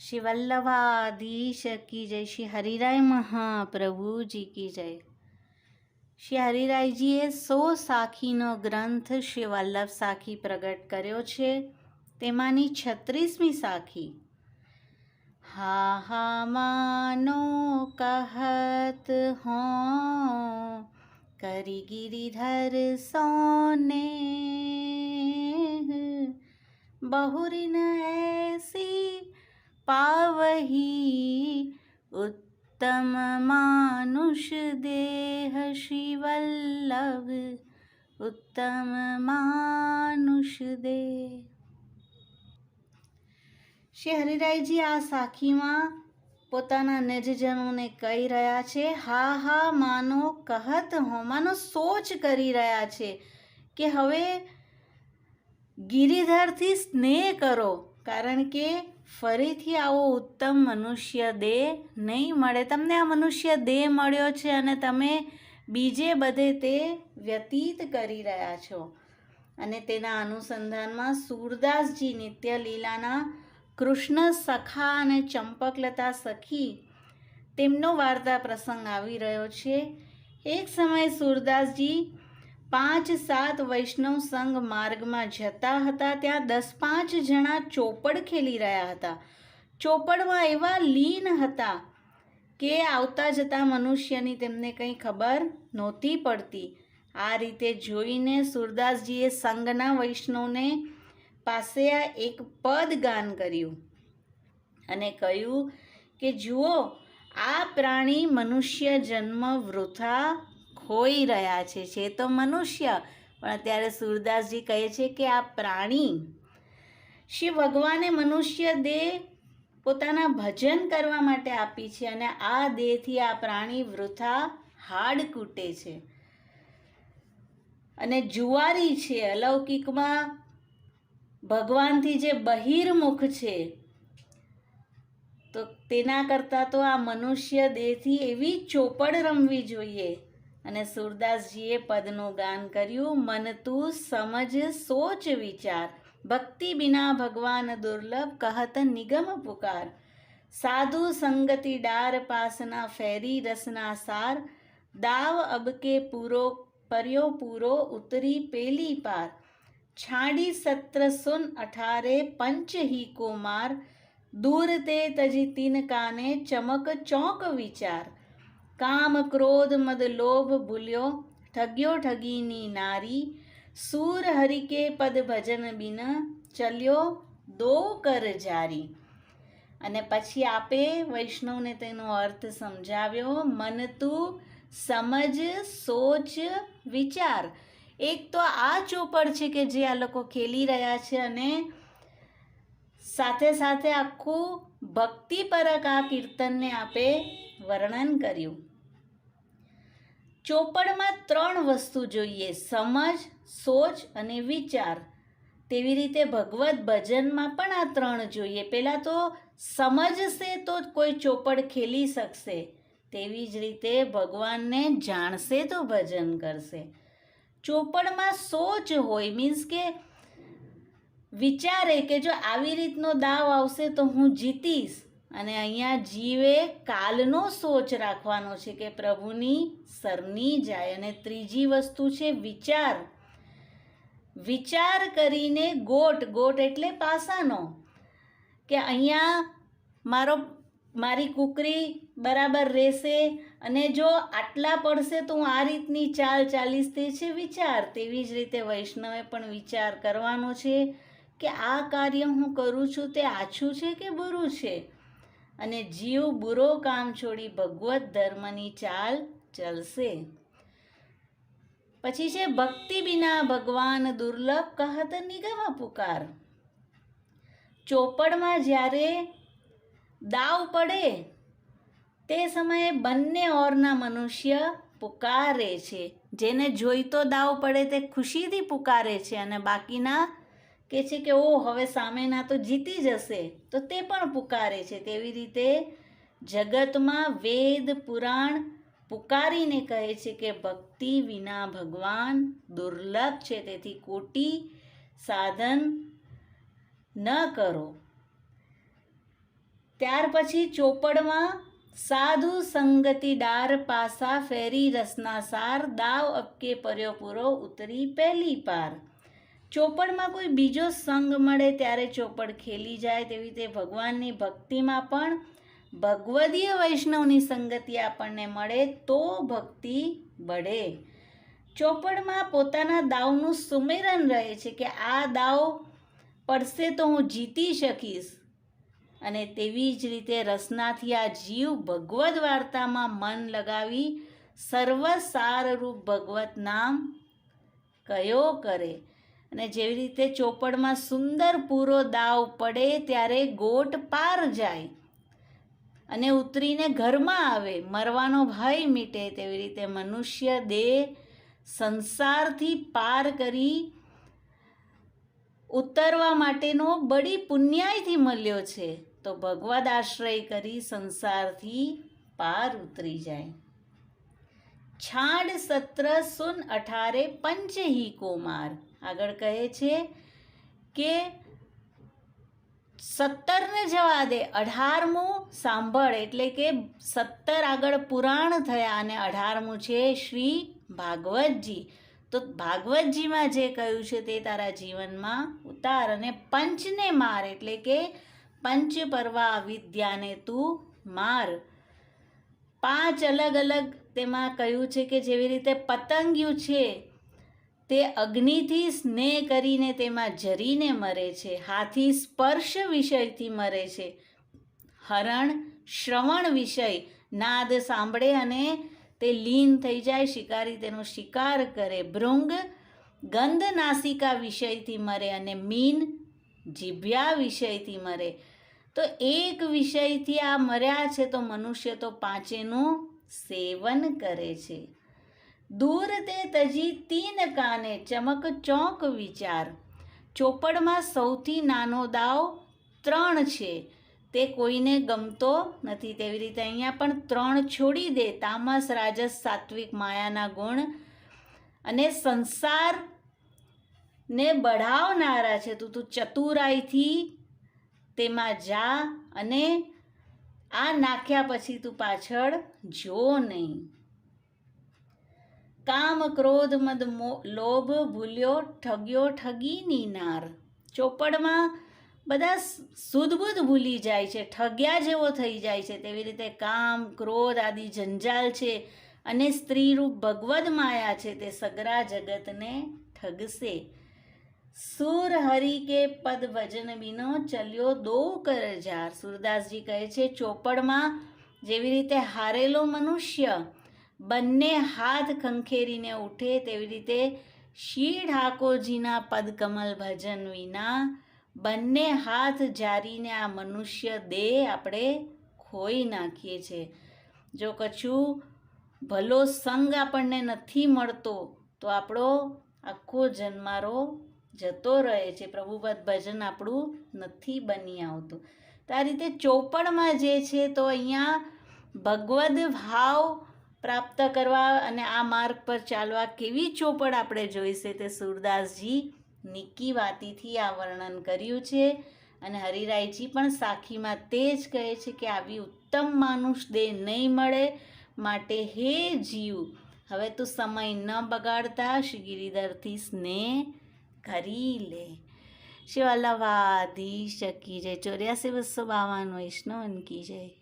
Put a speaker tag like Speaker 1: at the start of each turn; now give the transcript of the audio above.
Speaker 1: શ્રી વલ્લભાધીશ કી જય શ્રી હરિરાય મહાપ્રભુજી કી જય શ્રી હરિરાયજીએ સો સાખીનો ગ્રંથ શ્રી વલ્લભ સાખી પ્રગટ કર્યો છે તેમાંની છત્રીસમી સાખી હા હા માનો કહત હો કરી ગિરિધર સોને बहुरिन ऐसी पावही उत्तम मानुष देह श्री वल्लभ उत्तम मानुष દેહ શ્રી હરિરાયજી આ સાખીમાં પોતાના નિજજનોને કહી રહ્યા છે હા હા માનો કહત હો માનો સોચ કરી રહ્યા છે કે હવે ગિરિધરથી સ્નેહ કરો કારણ કે ફરીથી આવો ઉત્તમ મનુષ્ય દેહ નહીં મળે. તમને આ મનુષ્ય દેહ મળ્યો છે અને તમે બીજે બધે તે વ્યતીત કરી રહ્યા છો. અને તેના અનુસંધાનમાં સૂરદાસજી નિત્ય લીલાના કૃષ્ણ સખા અને ચંપકલતા સખી તેમનો વાર્તા પ્રસંગ આવી રહ્યો છે. એક સમયે સૂરદાસજી પાંચ સાત વૈષ્ણવ સંઘ માર્ગમાં જતા હતા ત્યાં દસ પાંચ જણા ચોપડ ખેલી રહ્યા હતા. ચોપડમાં એવા લીન હતા કે આવતા જતા મનુષ્યની તેમને કંઈ ખબર નહોતી પડતી. આ રીતે જોઈને સુરદાસજીએ સંઘના વૈષ્ણવને પાસે આ એક પદ ગાન કર્યું અને કહ્યું કે, જુઓ, આ પ્રાણી મનુષ્ય જન્મ વૃથા ખોઈ રહ્યા છે છે તો મનુષ્ય. પણ અત્યારે સુરદાસજી કહે છે કે આ પ્રાણી. શ્રી ભગવાને મનુષ્ય દેહ પોતાના ભજન કરવા માટે આપી છે અને આ દેહથી આ પ્રાણી વૃથા હાડ કૂટે છે. અને જુવારી છે, અલૌકિકમાં ભગવાનથી જે બહિર્મુખ છે, તો તેના કરતાં તો આ મનુષ્ય દેહથી એવી ચોપડ રમવી જોઈએ. અને સુરદાસજીએ પદનું ગાન કર્યું, મન તું સમજ, સોચ, વિચાર. ભક્તિ બિના ભગવાન દુર્લભ કહત નિગમ પુકાર. સાધુ સંગતિ ડાર પાસના ફેરી રસના સાર. દાવ અબકે પૂરો, પર્યો પૂરો, ઉતરી પેલી પાર. છાડી સત્ર સુન અઠારે પંચ હી કુમાર દૂર તે તજી તીન કાને ચમક ચોંક વિચાર. કામ ક્રોધ મદ લોભ ભૂલ્યો, ઠગ્યો ઠગીની નારી, સૂર હરિકે પદ ભજન બિન ચલ્યો, દો કર જારી. અને પછી આપે વૈષ્ણવને તેનો અર્થ સમજાવ્યો, મન તું સમજ, સોચ, વિચાર. એક તો આ ચોપડ છે કે જે આ લોકો ખેલી રહ્યા છે અને સાથે સાથે આખું ભક્તિપરક આ કીર્તનને આપે વર્ણન કર્યું. ચોપડમાં ત્રણ વસ્તુ જોઈએ, સમજ, સોચ અને વિચાર. તેવી રીતે ભગવદ્ ભજનમાં પણ આ ત્રણ જોઈએ. પહેલાં તો સમજશે તો કોઈ ચોપડ ખેલી શકશે. તેવી જ રીતે ભગવાનને જાણશે તો ભજન કરશે. ચોપડમાં સોચ હોય મીન્સ કે વિચારે કે જો આવી રીતનો દાવ આવશે તો હું જીતીશ. અને અહીંયા જીવે કાલનો સોચ રાખવાનો છે કે પ્રભુની સરની જાય અને ત્રીજી વસ્તુ છે વિચાર. વિચાર કરીને ગોટ ગોટ એટલે પાસાનો. કે અહીંયા મારો, મારી કુકરી બરાબર રહેશે અને જો આટલા પડશે તો હું આ રીતની ચાલ ચાલીશ તે છે વિચાર. તેવી જ રીતે વૈષ્ણવે પણ વિચાર કરવાનો છે કે આ કાર્ય હું કરું છું તે આછું છે કે બુરું છે? અને જીવ બુરો કામ છોડી ભગવત ધર્મની ચાલ ચલશે. પછી છે, ભક્તિ બિના ભગવાન દુર્લભ કહત નિગમ પુકાર. ચોપડમાં જ્યારે દાવ પડે, તે સમયે બંને ઓરના મનુષ્ય પુકારે છે. જેને જોઈતો દાવ પડે, તે ખુશીથી પુકારે છે અને બાકીના કે છે કે ઓ હવે સામેના તો જીતી જશે. તો તે પણ પુકારે છે. તેવી રીતે જગતમાં વેદ પુરાણ પુકારીને કહે છે કે, ભક્તિ વિના ભગવાન દુર્લભ છે. તેથી કોટી સાધન ન કરો. ત્યાર પછી ચોપડમાં, સાધુ સંગતિ ડાર પાસા ફેરી રસના સાર, દાવ અબકે પર્યો પૂરો ઉતરી પહેલી પાર. ચોપડમાં કોઈ બીજો સંગ મળે ત્યારે ચોપડ ખેલી જાય તેવી રીતે ભગવાનની ભક્તિમાં પણ ભગવદીય વૈષ્ણવની સંગતિ આપણને મળે તો ભક્તિ બળે ચોપડમાં પોતાના દાવનું સુમેરન રહે છે કે આ દાવ પડશે તો હું જીતી શકીશ. અને તેવી જ રીતે રસનાથી આ જીવ ભગવદ્ વાર્તામાં મન લગાવી સર્વસારરૂપ ભગવત નામ કયો કરે. અને જેવી રીતે ચોપડમાં સુંદર પૂરો દાવ પડે ત્યારે ગોટ પાર જાય અને ઉતરીને ઘરમાં આવે. મરવાનો ભય મીટે તેવી રીતે મનુષ્ય દેહ સંસારથી પાર કરી ઉતરવા માટેનો બડી પુણ્યાયથી મળ્યો છે. તો ભગવદ આશ્રય કરી સંસારથી પાર ઉતરી જાય. છાડ સત્ર સુન અઠારે પંચ હી કોમાર. આગળ કહે છે કે સત્તરને જવા દે. અઢારમું સાંભળ એટલે કે સત્તર આગળ પુરાણ થયા અને અઢારમું છે શ્રી ભાગવતજી. તો ભાગવતજીમાં જે કહ્યું છે તે તારા જીવનમાં ઉતાર અને પંચને માર એટલે કે પંચ પરવા વિદ્યાને તું માર. પાંચ અલગ અલગ તેમાં કહ્યું છે કે જેવી રીતે પતંગિયું છે તે અગ્નિથી સ્નેહ કરીને તેમાં જરીને મરે છે, હાથી સ્પર્શ વિષયથી મરે છે. હરણ શ્રવણ વિષય, નાદ સાંભળે અને તે લીન થઈ જાય, શિકારી તેનો શિકાર કરે. ભૃંગ ગંધ નાસિકા વિષયથી મરે અને મીન જીભ્યા વિષયથી મરે. તો એક વિષયથી આ મર્યા છે, તો મનુષ્ય તો પાંચેનું સેવન કરે છે. દૂર તે તજી તીન કાને ચમક ચોક વિચાર. ચોપડમાં સૌથી નાનો દાવ ત્રણ છે. તે કોઈને ગમતો નથી. તેવી રીતે અહીંયા પણ ત્રણ છોડી દે તામસ રાજસ સાત્વિક માયાના ગુણ. અને સંસાર ને બઢાવનારા છે. તું તું ચતુરાઈથી તેમાં જા અને આ નાખ્યા પછી તું પાછળ જો નહીં. કામ ક્રોધ મદ મો- લોભ ભૂલ્યો, ઠગ્યો, ઠગીની નાર. ચોપડમાં બધા સુદબુદ ભૂલી જાય છે, ઠગ્યા જેવો થઈ જાય છે. તેવી રીતે કામ, ક્રોધ આદિ જંજાલ છે અને સ્ત્રીરૂપ ભગવદ માયા છે તે સગરા જગતને ઠગશે. સુર હરિ કે પદ ભજન બિનો ચલ્યો દો કરજાર સુરદાસજી કહે છે, ચોપડમાં જેવી રીતે હારેલો મનુષ્ય બંને હાથ ખંખેરીને ઉઠે તેવી રીતે શ્રી ઠાકોરજીના પદકમલ ભજન વિના બંને હાથ જારીને આ મનુષ્ય દેહ આપણે ખોઈ નાખીએ છીએ. જો કશું ભલો સંગ આપણને નથી મળતો, તો આપણો આખો જન્મારો જતો રહે છે. પ્રભુપદ ભજન આપણું નથી બની આવતું. તો આ રીતે ચોપડમાં જે છે, તો અહીંયા ભગવદ ભાવ પ્રાપ્ત કરવા અને આ માર્ગ પર ચાલવા કેવી ચોપડ આપણે જોઈશે તે સુરદાસજી નિકી વાતીથી આ વર્ણન કર્યું છે. અને હરિરાયજી પણ સાખીમાં તે જ કહે છે કે આવી ઉત્તમ માનુષ દેહ નહીં મળે માટે હે જીવ, હવે તું સમય ન બગાડતા શ્રી ગિરિધરથી સ્નેહ કરી લે. શિવાલવાધી શકી જય. ચોર્યાસી બસો બાવન વૈષ્ણવ કી જય.